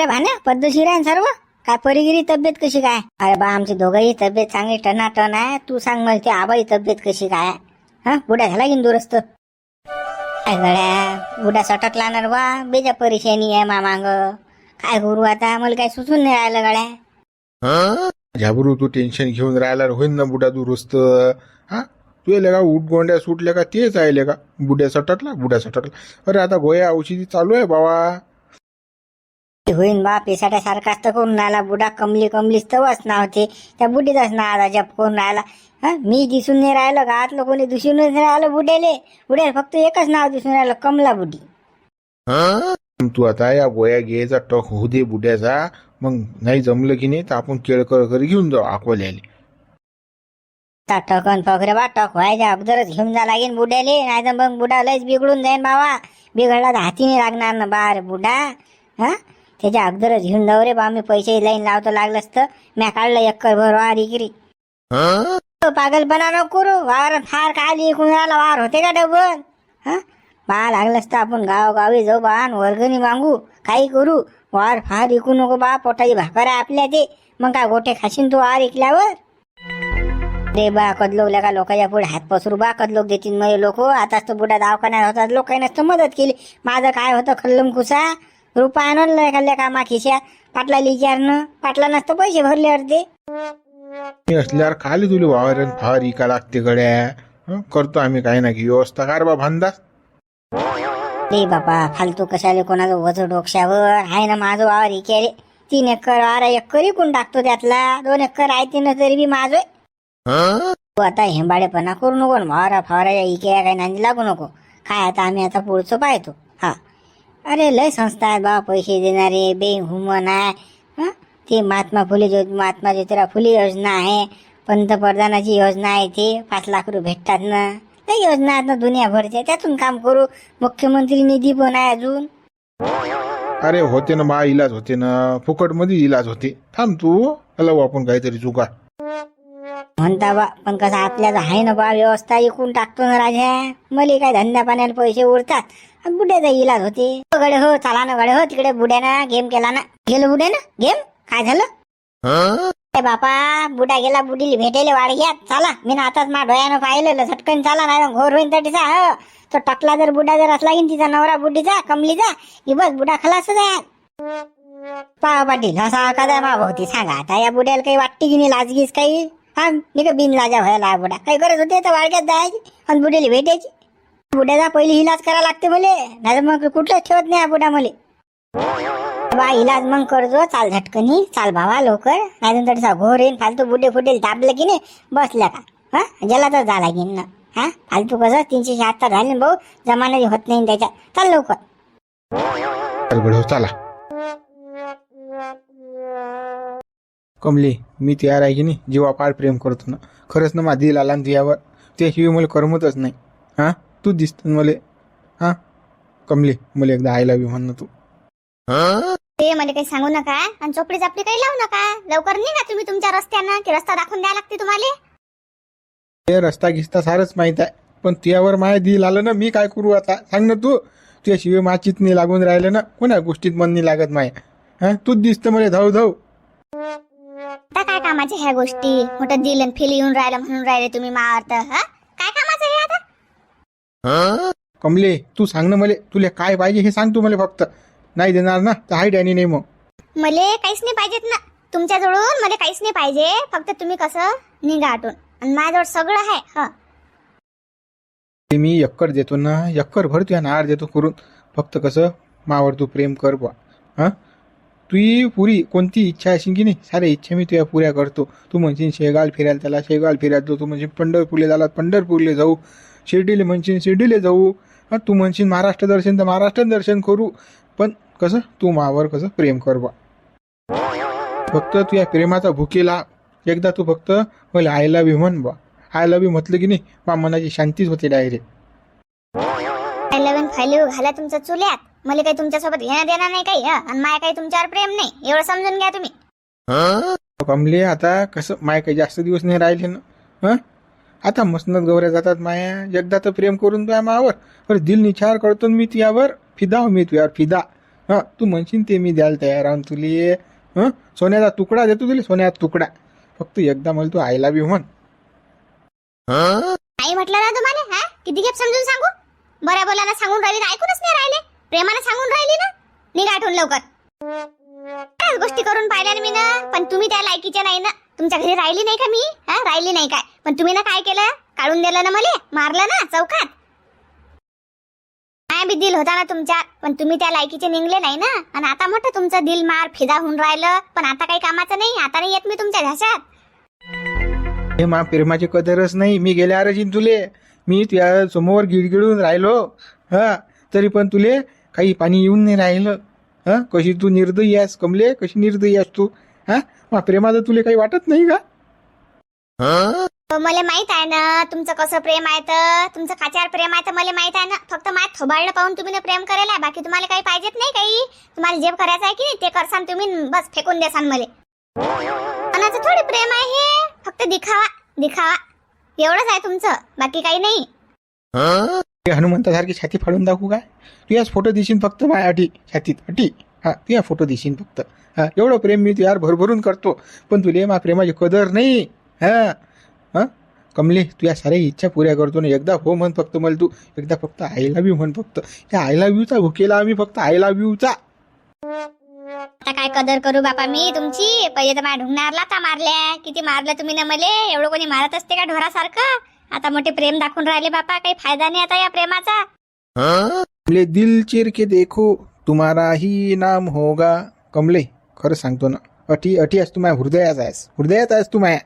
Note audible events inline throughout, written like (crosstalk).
अरे भाण्या पद्धतशीर आहे ना सर्व? काय परिगिरी तब्येत कशी काय? अरे बा आमची दोघंही तब्येत चांगली टनाटन आहे. तू सांग मला ते आबाई तब्येत कशी काय? हा बुड्या झाला की दुरुस्त? काय गड्या बुड्या सटकला ना बा. बेजा परेशानी आहे मामांग. काय करू आता? मला काय सुचून नाही राहिलं गड्या. झाबरू तू टेन्शन घेऊन राहिला होईन ना बुडा दुरुस्त. हा? तू येले का उठ गोंड्या सुटले का? तेच आहे का? बुड्या सटकला बुड्या सटकला अरे आता गोया औषधी चालू आहे बाबा. होईन बा पेसाट्यासारखा तर करून राहिला बुडा कमली कमलीच तवच नाव होते त्या बुडीचाच नाव आता जप करून राहिला. हा मी दिसून नाही राहिलं गावातलं कोणी दिसून नाही राहिलं बुड्याले. बुड्याला फक्त एकच नाव दिसून राहिलं कमला बुडी. तू आता या गोया घ्यायचा टक होऊ दे बुड्याचा. मग नाही जमलं की नाही तर आपण केळकर घरी घेऊन जाऊ अकोल्याले. टकन पकरे बा टक व्हायच्या अगोदरच घेऊन जा लागेल बुड्याले. नाही तर मग बुडा लयच बिघडून जाईन बाबा. बिघडला तर हाती नाही लागणार ना बा रे बुडा. हा? त्याच्या अगोदरच घेऊन जाऊ रे बा मी पैसे लाईन लावतो लागलंच तर. म्या काढलं एक्कर भर वार इकरी पागलपणा नको करू. वावर फार खाली इकून राहिला वावर होते का डबल? हा? बा लागलंच तर आपण गावोगावी जाऊ बा वर्गणी मागू. काही करू. वार फार इकू नको बा पोटाची भाकर आहे आपल्या ते. मग काय गोटे खाशीन तू वार इकल्यावर? रे बा कदलोकल्या का लोकांच्या पुढे हात पसरू बा कदलोक देतील मग लोक. आताच तर बुडा दवाखान्यात होतात लोकांनी नसतं मदत केली. माझं काय होतं खल्लम कुसा? रुपया आणलं खाल्ल्या कामा खिशात पाटला विचारनं पाटला नसतं पैसे भरले अर्धे मी असल्यावर खाली तुला वावर फार इका लागते गड्या? हं? करतो आम्ही काही ना की व्यवस्था. कर बा भांदास रे बापा फालतू कशाले कोणाचं वजन डोक्यावर? आहे ना माझं वावर इके रे तीन एकर वावर एकर इकून टाकतो त्यातला? दोन एकर आहे तीन तरी बी माझं. तू आता हेंबाडेपणा करू नको न वावरा फावराच्या इके काही नांदी लागू नको. काय आता आम्ही आता पुढचं पाहतो. हा. अरे लय संस्था आहेत बा पैसे देणारे बे हुमन आहे. हं? ते महात्मा फुले ज्यो महात्मा ज्योतिराव फुले योजना आहे. पंतप्रधानाची योजना आहे ते पाच लाख रुपये भेटतात ना. लय योजना आहेत ना दुनियाभरच्या. त्यातून काम करू. मुख्यमंत्री निधी पण आहे अजून. अरे होते ना बा इलाज होते ना. फुकटमध्ये इलाज होते. थांब तू. हलव आपण काहीतरी चुका. म्हणता बा पण कसं आपल्याला आहे ना बा व्यवस्था इकून टाकतो ना राजा. मले काय धंदा पाण्याला पैसे उरतात? आणि बुड्याचा इलाज होते. हो गडे हो चला ना गडे हो तिकडे बुड्याना गेम केला ना गेलो बुड्या ना गेम काय झालं? बापा बुडा गेला बुडीला भेटेले वाडग्यात चला. मी ना आताच मा डोळ्यानं पाहिलेलं. झटकन चला नाही घोर होईन तटीचा हो. तो टकला जर बुडा जर असला की तिचा नवरा बुडीचा कमलीचा की बस बुडा खलासच आहे. पा पाटील असा कदा मा भावती. सांगा आता या बुड्याला काही वाटते की नाही लाजगीस काही? हा? मी का बिन लाजा व्हायला बुडा? काही गरज होते तर वाडग्यात जायची आणि बुड्याला भेटायची? बुड्याचा पहिली इलाज करावा लागते मले. नाही मग कुठलंच ठेवत नाही बुडा मले बा इलाज मग करजो. चाल झटकनी. चाल भावा लवकर. नाही तर घोर येईन. फालतू बुडे फुटेल दाबलं की नाही बसल्या का? हा? ज्याला तर जा लागेल ना. हा? फालतू कसं? तीनशे शहात्तर झाले भाऊ. जमाना होत नाही त्याच्यात. चाल लवकर. चला कमले मी तयार आहे की नाही? जेव्हा प्रेम करतो ना. खरंच ना माझी आला ना तुझ्यावर. शिवी मला करमतच नाही. हा? तू दिसत मला हा? कमले मला एकदा आय लव्ह यू म्हण ना तू. ते मला काही सांगू नका. आणि चोपडी चापडी काही लावू नका. लवकर निघा तुम्ही तुमच्या रस्त्यानं की रस्ता दाखवून द्यायला लागते तुम्हाला. ते रस्ता गिस्ता सारच माहीत आहे. पण तुझ्यावर माय दिल आलं ना मी काय करू आता? सांग ना तू. तुझ्याशिवाय माचित नाही लागून राहिलं ना कोणा गोष्टीत मन नाही लागत माय? हा? तूच दिसतं मला धाव धाव आता काय कामाच्या ह्या गोष्टी? मोठं दिल आणि फिल येऊन राहिलं म्हणून राहिले तुम्ही मारत हा काय कामाचं हे? कमले तू सांग ना मला तुला काय पाहिजे हे सांग तू मला फक्त. नाही देणार ना तर हाय डॅनी नाही मग मले काहीच नाही पाहिजेत ना. तुमच्याजवळून मला काहीच नाही पाहिजे. फक्त तुम्ही कसं निघा आटून आणि माझ्याजवळ सगळं आहे हा. ते मी यक्कर देतो ना यक्कर भर तुझ्या नार देतो करून. फक्त कसं मावर तू प्रेम कर बा हा? तुझी पुरी कोणती इच्छा असेल की नाही? साऱ्या इच्छा मी तुझ्या पुऱ्या करतो. तू म्हणशील शेगाल फिरायला त्याला शेगाल फिरायला जाऊ. तू म्हणशील पंढरपूरला झाला पंढरपूरला जाऊ. शिर्डीला म्हणशील शिर्डीला जाऊ. हा तू म्हणशील महाराष्ट्र दर्शन तर महाराष्ट्र दर्शन करू. पण कसं? तू मावर कसं? प्रेम कर बा. फक्त तुझ्या प्रेमाचा भुकेला. एकदा तू फक्त मला आय लव्ह यू म्हण बा. आय लव्ह यू म्हटलं की नाही मा मनाची शांतीच होते डायरेक्ट इलेव्हन फायलिव्ह घाला तुमच्या चुल्यात. मला काही तुमच्यासोबत घेणं देणार नाही काही आणि माय काही तुमच्यावर प्रेम नाही. एवढं समजून घ्या तुम्ही. कमले आता कसं? माय काही जास्त दिवस नाही राहिले ना. हं? आता मसनत गवऱ्या जातात माया. एकदा तर प्रेम करून तुया मावर. अरे दिल निछार करतो मी तुयावर फिदा हो मी तुयावर फिदा. हा तू म्हणशील ते मी द्यायला तयार आहे तुले. हं सोन्याचा तुकडा देतो तुला सोन्याचा तुकडा. फक्त एकदा मला तू आयला बी म्हण. आई म्हटलं ना तुम्हाला हा? किती खेप समजून सांगू? बऱ्या बोलायला सांगून राहिली तर ऐकूनच नाही राहिले. प्रेमाने सांगून राहिली ना? निघा आठवून लवकर. काय गोष्टी करून पाहिल्या ना मी ना पण तुम्ही त्या लायकीच्या नाही ना. तुमच्या घरी राहिली नाही का मी? हा राहिली नाही काय? पण तुम्ही ना काय केलं? काढून दिलं ना मला? मारलं ना चौकात? काय बी दिल होता ना तुमच्या पण तुम्ही त्या लायकीचे निघले नाही ना? आणि आता म्हटलं तुमचं दिल मार फिदा होऊन राहिलं. पण आता काही कामाचं नाही आता नाही येत मी तुमच्या घशात. हे मा प्रेमाची कदरच नाही. मी गेल्या अरजीन तुले. मी तुझ्या समोर गिडगिडून राहिलो. हा तरी पण तुले काही पाणी येऊन नाही राहिलं. हा कशी तू निर्दयी आहेस कमले? कशी निर्दयी आहेस तू? हा? प्रेमाचं तुले काही वाटत नाही का? मला माहीत आहे ना तुमचं कसं प्रेम आहे तर तुमचं काच्यावर प्रेम आहे तर मला माहीत आहे ना. फक्त माझ्या थोबाडलं पाहून तुम्ही प्रेम करायला. बाकी तुम्हाला काही पाहिजेत नाही काही. तुम्हाला जे करायचं आहे की नाही ते करसान तुम्ही बस फेकून देसान मला. मनाचं थोडी प्रेम आहे. हे फक्त दिखावा दिखावा. एवढंच आहे तुमचं. बाकी काही नाही. ते हनुमंतासारखी छाती फाडून दाखवू काय तुझ्याच फोटो दिशीन फक्त माझ्या अटी छातीत. अटी हा तुझ्या फोटो दिशीन फक्त. हा एवढं प्रेम मी तुझ्यावर भरभरून करतो. पण तुले मा प्रेमाची कदर नाही. हा हा? कमले तुझ्या साऱ्या इच्छा पुऱ्या करतो ना एकदा हो म्हण फक्त मला तू एकदा फक्त आय लव्ह यू म्हण फक्त. त्या आय लव्ह यूचा भुकेला आम्ही फक्त आय लव्ह यूचा आता काय कदर करू बापा मी तुमची? पहिले तर माझ्या ढुंगणावर लाता मारल्या. किती मारलं तुम्ही ना मले? एवढं कोणी मारत असते का ढोरासारखं? आता मोठे प्रेम दाखवून राहिले बापा काही फायदा नाही आता या प्रेमाचा. दिल चिर के देखो. तुम्हारा ही नाम होगा. कमले खरं सांगतो ना. अटी अटी आहेस तू माझ्या हृदयात आहेस. हृदयात आहेस तू माझ्या.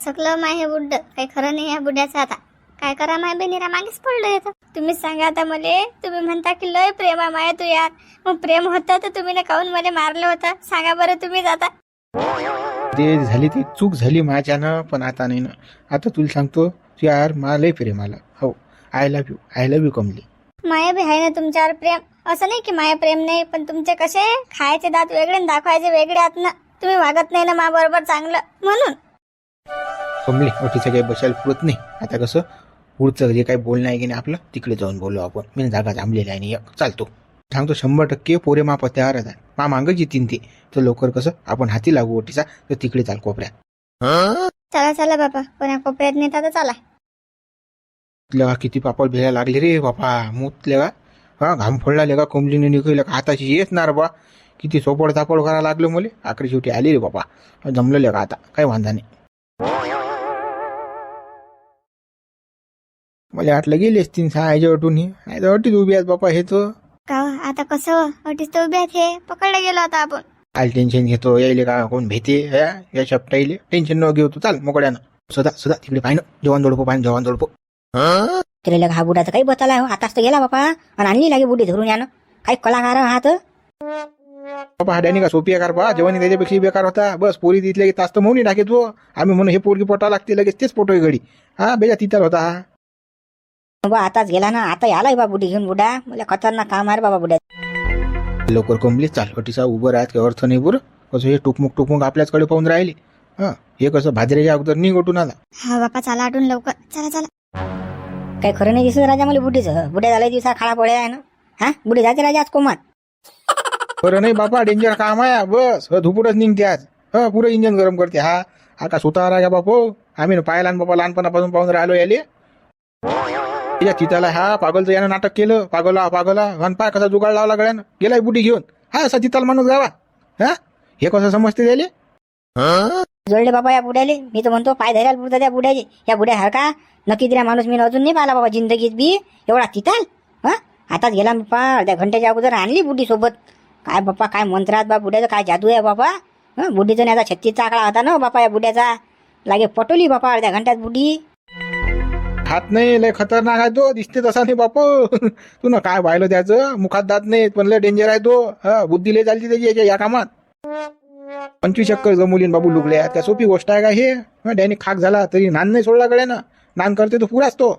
सकलं माय हे बुड्ड काही खरं नाही या बुड्याचं आता. काय करा माय बहिणीरा मागेच पडलं येतं तुम्हीच सांगा आता मले. तुम्ही म्हणता की लय प्रेम आहे माया तू यार. मग प्रेम होतं तर तुम्ही ना काऊन मला मारलं होतं? सांगा बरं तुम्हीच आता. ते झाली ती चूक झाली माझ्यानं पण आता नाही ना. आता तुला सांगतो तू यार मला लय प्रेम आलं. हो I love you I love you कमली. माया बी आहे ना तुमच्यावर प्रेम. असं नाही की माया प्रेम नाही पण तुमचे कसे खायचे दात वेगळे आणि दाखवायचे वेगळे आहात ना. तुम्ही वागत नाही ना मा बरोबर चांगलं. म्हणून. कमली ओटीचं काही बसायला पुरत नाही. आता कसं पुढचं जे काही बोलणं आहे की नाही आपलं तिकडे जाऊन बोलू आपण. मी जागा थांबलेली आहे एक चालतो. सांगतो शंभर टक्के पोरे मा पत्त्यावरच आहे मा मागं जितीन ते. तर लवकर कसं आपण हाती लागू ओटीचा तर तिकडे चाल कोपऱ्यात. चला चला बाबा. कोण्या कोपऱ्यात नेता तर चला लेगा किती पापड भेला लागले रे बापा. मूत लेगा हा घाम फोडला लेगा कोंबलीने निघायला. का हाताची येत ना रे बा. किती सोपड तापड करायला लागलं मले. आखरी शेवटी आली रे बापा. जमलं लेगा आता. काही वांधा नाही. मला वाटलं गेली असतील सहायच्या अटून ही. नाही तर अटीच उभी आहेत बापा हे तर का हो, आता कसं? अटीच तर उभे आहेत हे. पकडलं गेलो आता आपण. काय टेन्शन घेतो. यायले का कोण भेटे? या या शपटाईले टेन्शन न घेऊ तू. चाल मोकड्यानं सदा सदा तिकडे पाहिनं जेवण दोडपो पाहिजे जेवण दोडपो तिला हा बुडाचा काही बताला हो आताच तर गेला बापा. आणि आणली लागे बुडी धरून यानं. काही कलाकार हा तर. बाबा हाड्याने का सोपी कार बा? जेवण त्याच्यापेक्षा बेकार होता. बस पोरी तिथले तास तर म्हणून टाके तू आम्ही म्हणून हे पोरगी पोटा लागते लगेच तेच पोटो घडी. हा बेजा तिथं होता. हा बा आताच गेला ना. आता आलाय बा बुडी घेऊन बुडा. मला खतरनाक काम आहे बाबा बुड्या लवकर कमली चाल अटीचा उभं राहत काही अर्थ नाही बरं. कसं हे टुकमुक टुकमुक आपल्याचकडे पाहून राहिले. हा हे कसं भाजऱ्याच्या अगोदर नाही गोटून आला. हा बापा चला आटून लवकर. चला चला. काही खरं नाही दिसत राजा मला बुडीचं बुड्या झाल्या दिवसा खाडा पडे आहे ना? हा? बुडी जाते राजा आज कोमात. बरं नाही बापा डेंजर काम आहे. बस. ह धुपुरच निघते आज. ह पुरं इंजन गरम करते. हा? हा का स्वतः राजा बापो. आम्ही ना पाहिला ना बाबा लहानपणापासून पाहून राहिलो याले. या तिथाला हा पागलचं यानं नाटक केलं. पागला पागला. आणि पाय कसा जुगाड लावला गळ्यानं. गेलाय बुडी घेऊन. हा असा तिथाल माणूस गावा. हा? हे कसं समजते त्याले? जोडले बाबा या बुड्याले. मी तर म्हणतो पाय धरायला पुरता त्या बुड्याचे या बुड्या हरका. नक्की दिला माणूस मी अजून नाही पाहिला बाबा जिंदगीत बी. एवढा तिथाल. हा? आताच गेला बाप्पा अर्ध्या घंट्याच्या अगोदर आणली बुडी सोबत. काय बाप्पा काय मंत्रात बा बुड्याचं काय जादू आहे बाबा हा? बुडीचा आता छत्तीसचा आकडा होता ना बापा या बुड्याचा. लागे पटोली बापा अर्ध्या घंट्यात बुडी हात नाही लय खतरनाक आहे तो. दिसते तसा नाही बाप (laughs) तू ना काय व्हायला त्याचं? मुखात दात नाही पण लय डेंजर आहे तो. हा? बुद्धी लय चालते त्याची याच्या या कामात. पंचवीस चक्कर जमुलीन बाबू लुगल्या त्या सोपी गोष्ट आहे का हे? डॅनी खाक झाला तरी नान नाही सोडला कडे ना. नान करते तो पुराच तो.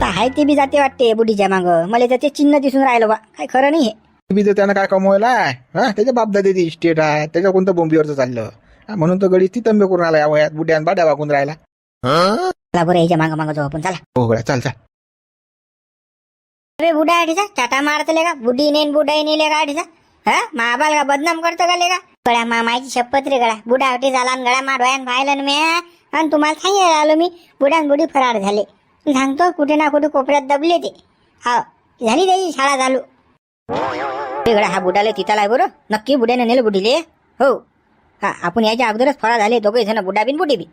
तर हाय ते बी जाते वाटते बुडीच्या माग. मला त्याचे चिन्ह दिसून राहिलं बा. काय खरं नाही हे. बी तर त्यानं काय कमवायला आहे? हा त्याच्या बापदादी स्टेट आहे. त्याच्या कोणतं बोंबीवरचं चाललं? म्हणून तर गडी ती तंबे करून आला या वयात बुड्यान बाड्या वागून राहिला. चला बरं याच्या मागं मागं जाऊ आपण. चला. हो गड्या चाल चाल. अरे बुडा आठीचा चाटा मारतले का? बुडी नेन बुडाई नेले का आठीचा? हा महाबाल का बदनाम करतो का ले का गळ्या मामाची शपथ रे गळ्या बुडा झाला आणि गळ्या माडवायन पाहिलं मी आणि तुम्हाला सांगायला आलो मी बुडान बुडी फरार झाले. सांगतो कुठे ना कुठे कोपऱ्यात दबले ते. हा झाली त्याची शाळा चालू. वेगळा हा बुडाले तिथं आहे बरं. नक्की बुड्याने नेलं बुडीले हो. हा आपण याच्या अगोदरच फरार झाले दोघे जण बुडा बिन बुडी बी.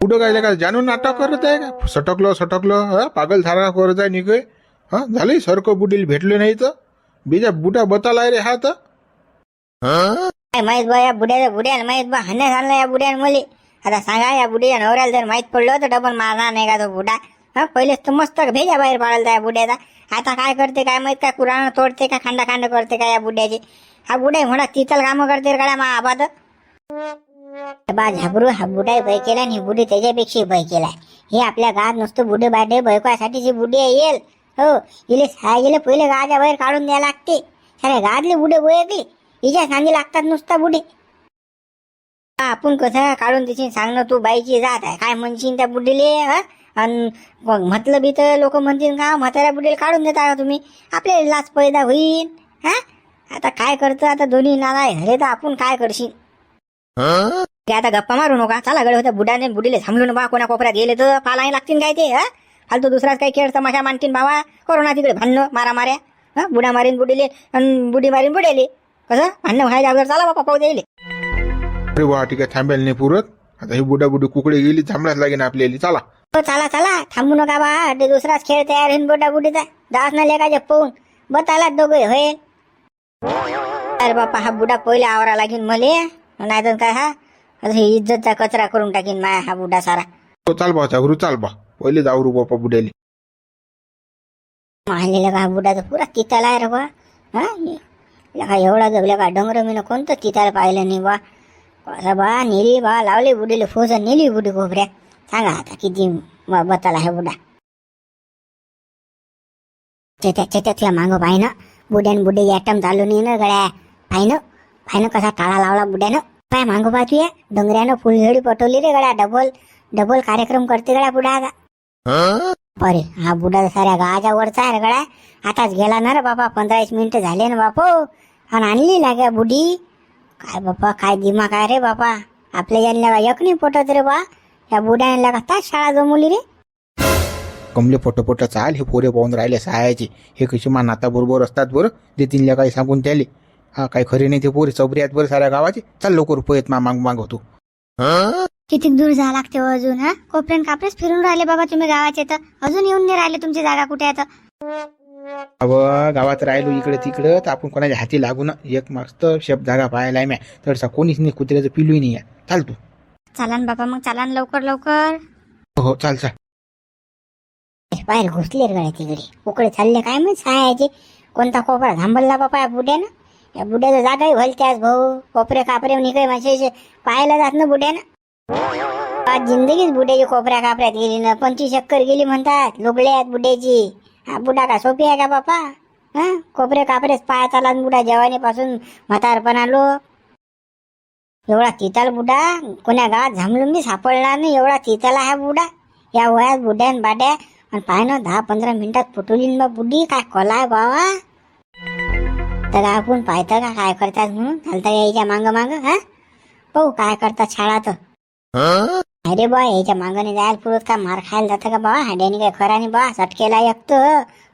कुठं काय का? जाणून नाटक करत आहे का? सटकलं सटकलं हा? पागल सारा करत आहे निघे. हा? झाले सारखं बुडील भेटले नाही तर? बीजा बुटा बतालाय रे हा तर? काय माहीत बा या बुड्या बुड्याला माहीत बा हाण्यास आणला या बुड्याने मुली. आता सांगा या बुड्या नवऱ्याला जर माहीत पडलं तर डबल मारणार नाही का तो बुडा? हा पहिलेच तर मस्त भेजा बाहेर पाडायला या बुड्याचा. आता काय करते काय माहीत काय कुराण तोडते का खांडा खांड करते का या बुड्याची? हा बुड्या म्हणा तिथल कामं करते गड्या मा आबाद बा झाबरू हा बुडाय भय केला आणि बुडी त्याच्यापेक्षा भय केलाय. हे आपल्या गावात नुसतं बुडे बाडे भयकासाठीची बुडी येईल हो इले गेले पहिले गावाच्या बाहेर काढून द्यायला लागते. अरे गावातले बुडे बोयकले हिच्या सांगी लागतात नुसता बुडे. आपण कसं काढून तिची सांगणं तू बाईची जात आहे. काय म्हणशील त्या बुडीले हा? आणि म्हटलं बी तर लोक म्हणतील का म्हाताऱ्या बुडीला काढून देता का तुम्ही? आपल्याला लाच पैदा होईल हा? आता काय करतो आता दोन्ही नाला झाले तर आपण काय करशील? ते आता गप्पा मारू नका. चला गडे होत्या बुडाने बुडीले थांबलो ना बा कोणा कोपऱ्यात गेले तर पालाही लागतील काय ते हा? फालतू दुसराच काही खेळ तमाशा मानतील बाबा. कोरोना तिकडे भांडणं मारा माऱ्या हा? बुडा मारीन बुडीले आणि बुडी मारीन बुडेले. कसं? भांडणं व्हायच्या अगोदर चला बापा पाहू द्यायले. अरे वा ठीक आहे थांबेल नाही पुरत आता ही बुडा बुडी कुकडे गेली थांबलाच लागेल आपल्याला. चला. हो चला चला. थांबू नका बा. ते दुसराच खेळ तयार होईन बोटा बुटीचा दास ना लेखाचे पाहून बताला दोघे होईल. अरे बापा हा बुडा पहिले आवरा लागेल मले. नाही तर काय हा? आता हे इज्जतचा कचरा करून टाकीन माया हा बुडा सारा. हो चाल बा चावरू चाल बा. पहिले जाऊ बापा बुड्याले. मानलेलं का बुडाचा पुरा तिथाला आहे रे बा. हा? हा एवढा गबल्या का? डोंगर मी कोणतं तिथाला पाहिलं नाही बा असं बा नेली बा लावले बुडीले फोस नेली बुडी कोपऱ्या. सांगा आता किती बताला आहे बुडा? त्याच्या त्याच्यातल्या मागं पाहिनं. बुड्यान बुडे ॲटम चालू नाही ना गड्या. पाहिनं? पाहिनं कसा टाळा लावला बुड्यानं? काय मागं पाहतू या डोंगऱ्यानं फुलझडी पटवली रे गड्या. डबल डबल कार्यक्रम करते गड्या बुडा आता अरे हा बुडा साऱ्या गावाच्या वरचा आहे रे गड्या. आताच गेला ना रे बापा पंधरा मिनिटं झाले ना बापू. आणि आणली लाग्या बुडी काय बापा काय दिमाग आहे रे बापा. आपल्या यांना एक नाही पटत रे बा. या बुड्याला का शाळा जमवली रे. कमले पटपट चाल हे पोरे पाहून राहिले सहायचे हे कशी मान आता बरोबर असतात बरं? देतीन काही सांगून त्याले. हा काही खरे नाही ते पोरे चौबरी आहेत बरं साऱ्या गावाचे. चाल लवकर रुपयेत मा माग माग होतो. किती दूर जा लागते हो अजून हा? कोपऱ्यान कापरेच फिरून राहिले बाबा तुम्ही गावाचे तर. अजून येऊन नाही राहिले तुमची जागा कुठे आहे तर. गावात राहिलो इकडे तिकडं तर आपण कोणाच्या हाती लागू ना. एक मस्त शब्द जागा पाहायला म्या तडसा कोणीच नाही कुत्र्याचं पिलूही नाही चाल तू. चला ना बाबा मग चला ना लवकर लवकर. हो चाल चाल. बाहेर घुसले रे गड्या तिकडे उकडे चालले काय माहीत सायाचे कोणता कोपरा थांबवला बापा या बुड्यानं? या बुड्याचं जागाही त्याच भाऊ. कोपरे कापरे निघे मासे पाहायला जात ना बुड्यानं. आज जिंदगीच बुड्याची कोपऱ्या कापऱ्यात गेली ना. पंचवीस चक्कर गेली म्हणतात. लुगडे आहेत बुड्याची. हा बुडा का सोपी आहे का बापा हा कोपरे कापरेच पाया चाला बुडा जवानीपासून म्हातारपणा आलो एवढा तिताल बुडा कोण्या गावात झांबलून मी सापडला नाही एवढा तिताला हा बुडा या वयात बुड्यान बाड्या आणि पाय ना दहा पंधरा मिनिटात फुटवली बा बुडी काय कलाय बावा तर आपण पाहतं का काय करतात म्हणून घालता यायच्या मांग मांग हा पाहू काय करतात शाळा तर अरे बा याच्या मागणी जायला पुरत का? मार खायला जातं का बाबा हाड्याने काय खरा बा? सटकेला एकतो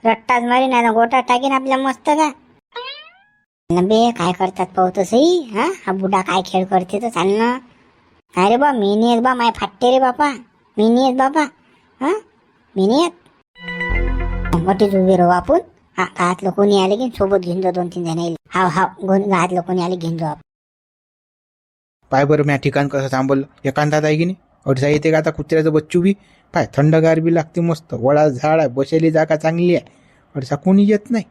रट्टाच मारी ना गोटा टाकीन आपल्या मस्त का? बे काय करतात पाहतो सई हा? हा बुडा काय खेळ करते तर चाल ना. अरे बा मिनी बा माय फाटते रे बापा. मिनी आहेत येत बापा हा? मिनी आहेत येत. मोठीच राहू आपण. हा गावातलं कोणी आले की सोबत घेऊन जाऊ दोन तीन जण येईल. हा हा गावातलं कोणी आले घेऊन जाऊ आपण. पाय बरं मी ठिकाण कसं थांबवलं? एकांतात आहे की नाही? अडसा येते का आता कुत्र्याचं बच्चू बी. पाय थंडगार बी लागते मस्त. वडा झाड आहे बसायली जागा चांगली आहे. अडसा कोणी येत नाही.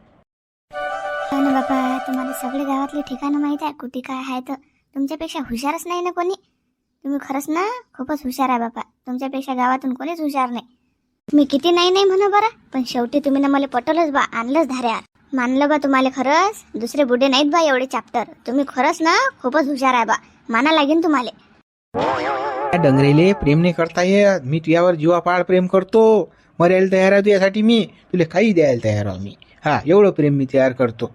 हो ना बाबा तुम्हाला सगळे गावातले ठिकाणं माहीत आहे कुठे काय आहे तर. तुमच्यापेक्षा हुशारच नाही ना कोणी? तुम्ही खरंच ना खूपच हुशार आहे बाबा तुमच्यापेक्षा गावातून कोणीच हुशार नाही. मी किती नाही नाही म्हणू बरं पण शेवटी तुम्ही ना मला पटवलंच बा आणलंच धाऱ्यावर. मानलं बा तुम्हाला खरंच? दुसरे बुडे नाहीत बा एवढे चॅप्टर तुम्ही खरंच ना खूपच हुशार आहे बा. माना लागेल तुम्हाला. त्या डंगरेले प्रेम नाही करता येत. मी तुझ्यावर जीवापाड प्रेम करतो. मरायला तयार आहे तुझ्यासाठी मी. तुला काही द्यायला तयार आहो मी. हा एवढं प्रेम मी तयार करतो.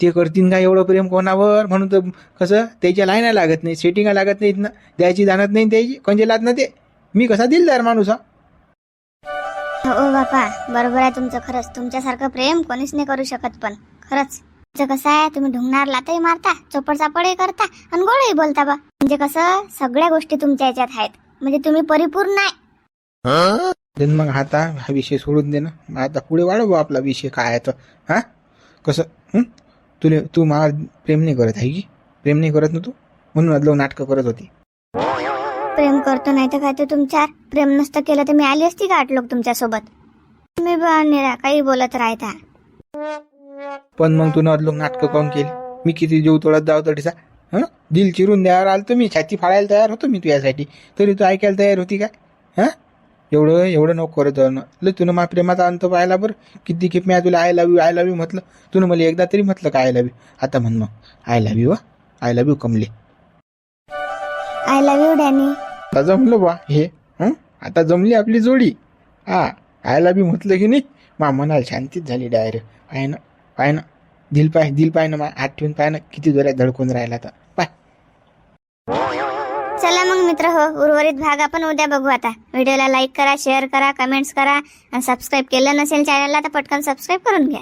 ते करतीन का एवढं प्रेम कोणावर? म्हणून तर कसं? त्याच्या लाईना लागत नाही सेटिंगा लागत नाहीत ना. द्यायची जाणत नाही त्याची कंजेलात ना ते. मी कसा दिलदार माणूस हा? हो बापा. बरोबर आहे तुमचं खरंच. तुमच्यासारखं प्रेम कोणीच नाही करू शकत पण. खरंच. तुमचं कसं आहे? तुम्ही ढुंगणार लातही मारता चोपड चापडही करता आणि गोडही बोलता बा. म्हणजे कसं सगळ्या गोष्टी तुमच्या याच्यात आहेत. म्हणजे तुम्ही परिपूर्ण आहे देन मग आता हा विषय सोडून दे ना. आता पुढे वाढव आपला विषय काय आहे तर हा? कसं? हं? तुले तू मा प्रेम नाही करत आहे की? प्रेम नाही करत ना तू? म्हणून अदलो नाटकं करत होती. प्रेम करतो नाही तर काय तर तुमच्यावर प्रेम नसतं केलं तर मी आली असती का आठ लोक तुमच्यासोबत? तुम्ही बा निरा काही बोलत राहता. पण मग तू अदलो नाटकं काऊन केली? मी किती जीव तोडत जाव तडीसा हं? दिल चिरून द्यावर आलं मी छाती फाडायला तयार होतो मी तुझ्यासाठी. तरी तू ऐकायला तयार होती काय हां? एवढं एवढं नको करत ना. लय तुनं मा प्रेमाचा अंत पाहिला बरं. किती खेप मी तुला I love you I love you म्हटलं. तुनं मला एकदा तरी म्हटलं का आय लव्ह यू आता म्हण मग. I love you I love you कमले. आय लव्ह यू डॅनी आता जमलं बा हे हं? आता जमली आपली जोडी. हा आय लव्ह यू म्हटलं की नाही? मा मनाला शांतीच झाली डायरेक्ट पाय ना पाय ना. दिल पाय दिल पाय ना मा ठेवून पाय ना किती जोरात धडकून राहिला तर पाय. चला मग मित्र हो उर्वरित भाग आपण उद्या बघू आता. व्हिडिओला लाईक करा शेअर करा कमेंट्स करा आणि सबस्क्राईब केलं नसेल चॅनलला तर पटकन सबस्क्राईब करून घ्या.